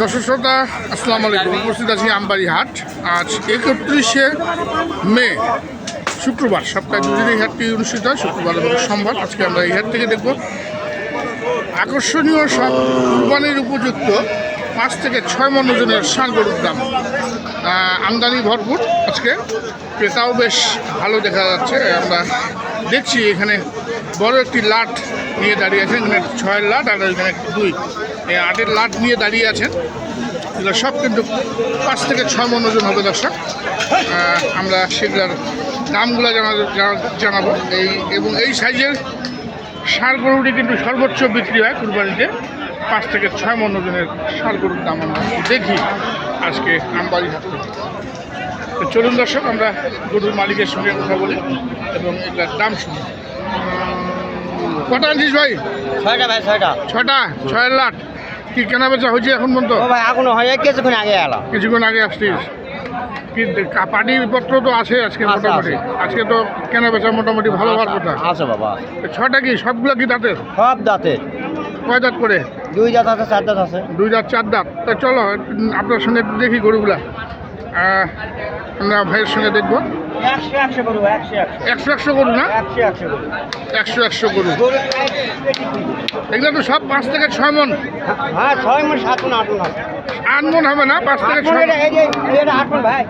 দর্শক শ্রোতা, আসসালামু আলাইকুম। উপস্থিত আছি আমবাড়ি হাট। আজ একত্রিশে মে, শুক্রবার। সপ্তাহে দুদিন এই হাটটি অনুষ্ঠিত হয়, শুক্রবার এবং সোমবার। আজকে আমরা এই হাট থেকে দেখব আকর্ষণীয় সব কুরবানির উপযুক্ত পাঁচ থেকে ছয় মন ওজনের গরুর দাম। আমদানি ভরপুর। আজকে ক্রেতাও বেশ ভালো দেখা যাচ্ছে। আমরা দেখছি এখানে বড় একটি লাট নিয়ে দাঁড়িয়ে আছেন, এখানে ছয়ের লাট আর এখানে দুই। আটের লাট নিয়ে দাঁড়িয়ে আছেন। এগুলো সব কিন্তু পাঁচ থেকে ছয় মন ওজন হবে, দর্শক। আমরা সেগুলোর দামগুলো জানা জানা- জানাব। এই এবং এই সাইজের ষাঁড় গরুটি কিন্তু সর্বোচ্চ বিক্রি হয় কুরবানিতে। পাঁচ থেকে ছয় মন ওজনের ষাঁড় গরুর দাম আমরা দেখি আজকে আমবাড়ি হাট তো চলুন দর্শক, আমরা গরুর মালিকের সঙ্গে কথা বলি এবং এটার দাম শুনি। কটা আনছিস ভাই? ছয়টা ভাই ছয়টা। ছটা ছয়ের লাখ কি কেনা বেচা হয়েছে এখন পর্যন্ত? ভাই এখনও হয় কিছুক্ষণ আগে এলাম কিছুক্ষণ আগে আসছিস। কি পাটিপত্র তো আছে আজকে মোটামুটি। আজকে তো কেনা বেচা মোটামুটি ভালো হওয়ার কথা। আছে বাবা। ছটা কি? সবগুলো কি দাঁতের? সব দাঁতে কয় দাঁত করে? দুই দাঁত আছে চার দাঁত আছে। দুই দাঁত চার দাঁত। তা চলো আপনার সঙ্গে দেখি গরুগুলা। আমরা ভাইয়ের সঙ্গে দেখব। একশো একশো গরু না? একশো একশো গরু এগুলো তো সব পাঁচ থেকে ছয় মন। হ্যাঁ ছয় মন সাত মন আট মন আট মন হবে না? পাঁচ থেকে ছয় মন ভাই।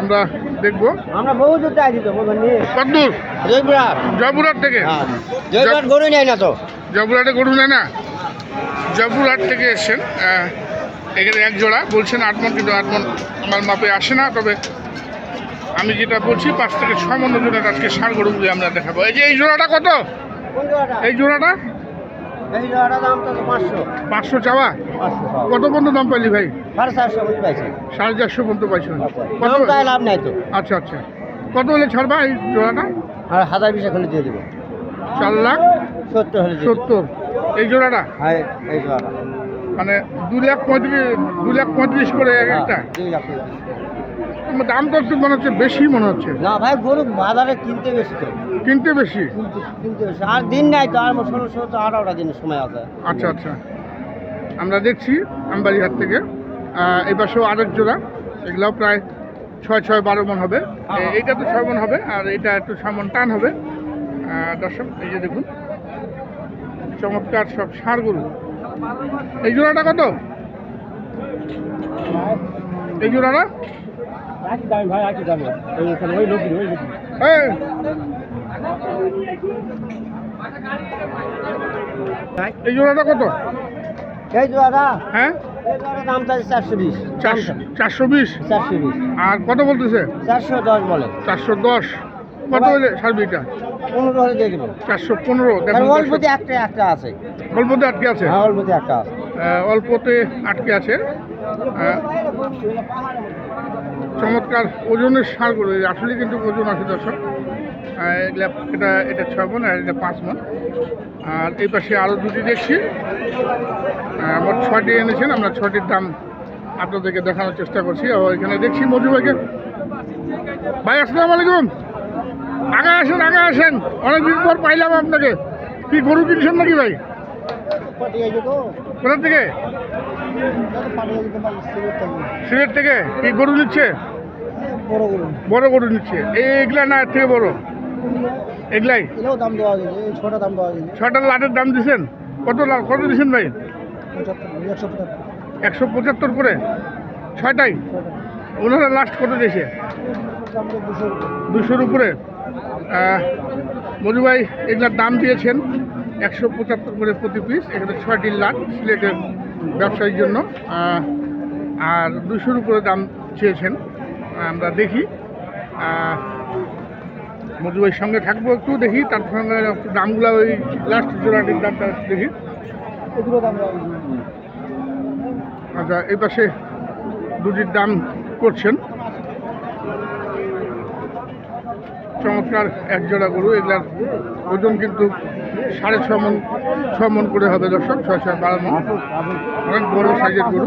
আমরা দেখব। আমরা বহু দূর দিত বলবেন নিয়ে। কতদূর? জয়পুরহাট। জয়পুরহাট থেকে? হ্যাঁ। জয়পুরহাট গরু নেই না তো। জয়পুরহাটে গরু নেয় না? জয়পুরহাট থেকে এসছেন এখানে এক জোড়া বলছেন আট মন কিন্তু আট মন আমার মাপে আসে না তবে আমি যেটা বলছি পাঁচ থেকে ছয় মন ওজনের আজকে ষাঁড় গরুগুলি আমরা দেখাবো। এই যে এই জোড়াটা কত? এই জোড়াটা? জোড়াটা পাঁচশো। চাওয়া? কত পর্যন্ত দাম পাইলি ভাই? সাড়ে চারশো পাইছি। পর্যন্ত পাইছেন কত? লাভ নাই তো। আচ্ছা আচ্ছা। কত হলে ছাড়বা এই জোড়াটা? আর হাজার বিশে খুলে দিয়ে দেবো। চার লাখ? সত্তর হলে সত্তর। এই জোড়াটা? হ্যাঁ এই জোড়াটা। মানে দু লাখ পঁয়ত্রিশ দু লাখ পঁয়ত্রিশ করে এক একটা। হ্যাঁ, টাকা। দাম তো একটু মনে হচ্ছে বেশি মনে হচ্ছে। না ভাই গরু বাজারে কিনতে বেশি তো। কিনতে বেশি? কিনতে বেশি। আর দিন নাই তো আর ষোলো ষোলো তো আঠারোটা দিনের সময় আছে। আচ্ছা আচ্ছা। আমরা দেখছি আমবাড়িহাট থেকে। এই পাশেও আরেক জোড়া। এগুলাও প্রায় ছয় ছয় বারো মন হবে। এ- এইটা তো ছয় মন হবে আর এটা একটু ছয় মন টান হবে। দর্শক এই যে দেখুন চমৎকার সব সার গরু। এই জোড়াটা কত? এই জোড়াটা? এই, জোড়াটা কত? এই জোড়াটা? হ্যাঁ? চারশো বিশ। আর কত বলতেছে? চারশো দশ বলে। চারশো দশ। কত হলে সার্ভিটা পনেরো হলে দিয়ে দেবো। চারশো পনেরো দেখুন অল্পতে একটা একটা আছে। অল্পতে আটকে আছে? হ্যাঁ অল্পতে একটা আছে। অল্পতে আটকে আছে। চমৎকার ওজনের সার করে আসলে কিন্তু ওজন আছে দর্শক। এগুলা এটা এটা ছয় মন আর এটা পাঁচ মন। আর এই পাশে আরও দুটি দেখছি। আমার ছয়টি এনেছেন আমরা ছয়টির দাম আপনাদেরকে দেখানোর চেষ্টা করছি। এখানে দেখছি মজু ভাইকে। ভাই আসসালামু আলাইকুম। আগে আসেন আগে আসেন। অনেকদিন পর পাইলাম আপনাকে। কি, গরু কিনছেন নাকি ভাই? কোথা থেকে? সিলেট থেকে। কি গরু নিচ্ছে? বড় গরু নিচ্ছে। এই এগুলা না থেকে বড়? এগুলাই? ছটা লাটের দাম দিছেন? কত কত দিছেন ভাই? একশো পঁচাত্তর করে? ছয়টাই? ওনারা লাস্ট কত দিয়েছে? দুশোর উপরে। মধু ভাই এগুলার দাম দিয়েছেন একশো পঁচাত্তর করে প্রতি পিস এখানে ছয়টি লাখ সিলেটের ব্যবসায়ীর জন্য। আর দুশোর উপরে দাম চেয়েছেন আমরা দেখি। মধু ভাইয়ের সঙ্গে থাকব একটু দেখি তার সঙ্গে দামগুলো ওই লাস্ট জোড়াটির দামটা দেখি। আচ্ছা এই পাশে দুটির দাম করছেন। চমৎকার এক জোড়া গরু এগুলার ওজন কিন্তু সাড়ে ছ মন ছ মন করে হবে দর্শক ছয় ছয় বারো মন। অনেক বড় সাইজের গরু।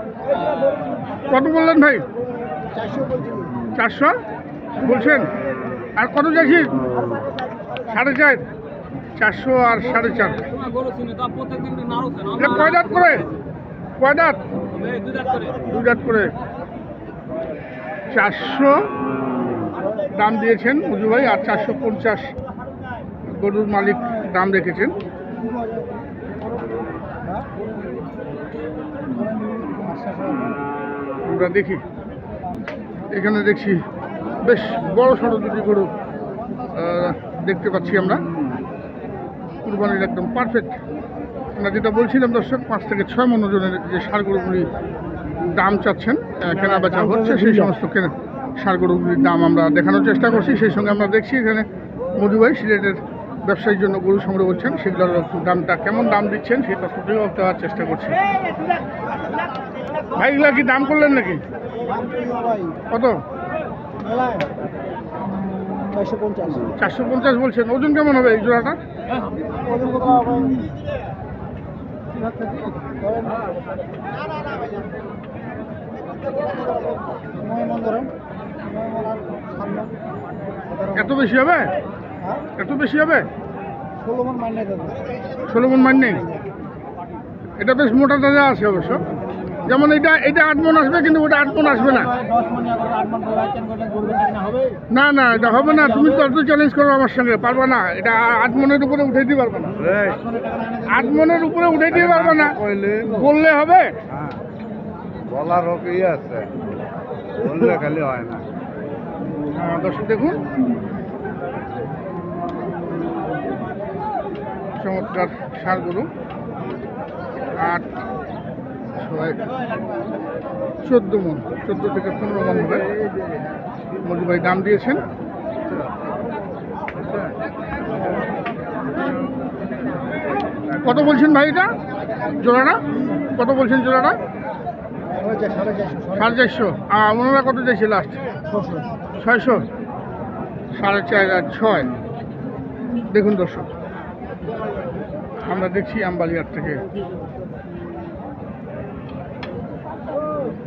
কত বললেন ভাই? চারশো? বলছেন? আর কত চাইছি? সাড়ে চার। চারশো আর সাড়ে চার। এটা কয় দাঁত করে? কয় দাঁত? দু দাঁত করে। চারশো দাম দিয়েছেন মুজু ভাই, আর চারশো পঞ্চাশ গরুর মালিক দাম রেখেছেন। আমরা দেখি। এখানে দেখছি বেশ বড় সড়ো দুটি গরু দেখতে পাচ্ছি আমরা। কুরবানির একদম পারফেক্ট আমরা যেটা বলছিলাম, দর্শক, পাঁচ থেকে ছয় মন ওজনের যে সার গরুগুলি দাম চাচ্ছেন কেনা বেচা হচ্ছে, সেই সমস্ত কেনা সার গরুগুলির দাম আমরা দেখানোর চেষ্টা করছি। সেই সঙ্গে আমরা দেখছি এখানে মধুভাই সিলেটের ব্যবসায়ীর জন্য গরু সংগ্রহ করছেন, সেগুলোর দামটা কেমন দাম দিচ্ছেন সেই তথ্যটিও দেওয়ার চেষ্টা করছি। ভাই, এগুলা কি দাম করলেন নাকি? কত? চারশো পঞ্চাশ বলছেন। ওজন কেমন হবে এই জোড়াটা? এত বেশি হবে? হ্যাঁ এত বেশি হবে? ষোলো মন ষোলো মন মান নেই? এটা বেশ মোটা তাজা আছে অবশ্য। যেমন এটা এটা আট মন আসবে কিন্তু ওটা আট মন আসবে না। মন মন না না এটা হবে না। তুমি তো অত চ্যালেঞ্জ করো আমার সঙ্গে পারবা না। এটা আট মনের উপরে উঠে দিতে পারবে না। আট মনের উপরে উঠে দিতে পারবে না। বললে হবে? বলার ওকেই আছে। বললে খালি হয় না। আহ, দর্শক দেখুন। চমৎকার সার গরু আট ছয় চোদ্দ মন চোদ্দ থেকে পনেরো মন হবে। মজু ভাই দাম দিয়েছেন। কত বলছেন ভাই এটা? জোড়াটা? কত বলছেন জোড়াটা? সাড়ে চারশো। আর ওনারা কত চাইছে লাস্ট ছয়শো। সাড়ে চার ছয়। দেখুন দর্শক। আমরা দেখছি আম্বালিয়ার থেকে।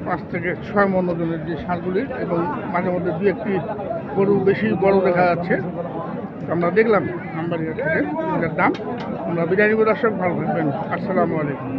পাঁচ থেকে ছয় মন ওজনের যে সারগুলি এবং মাঝে মধ্যে দু একটি গরু বেশি বড় দেখা যাচ্ছে। আমরা দেখলাম আম্বালিয়ার থেকে দাম। আমরা বিরিয়ানি দর্শক, ভালো থাকবেন। আসসালামু আলাইকুম।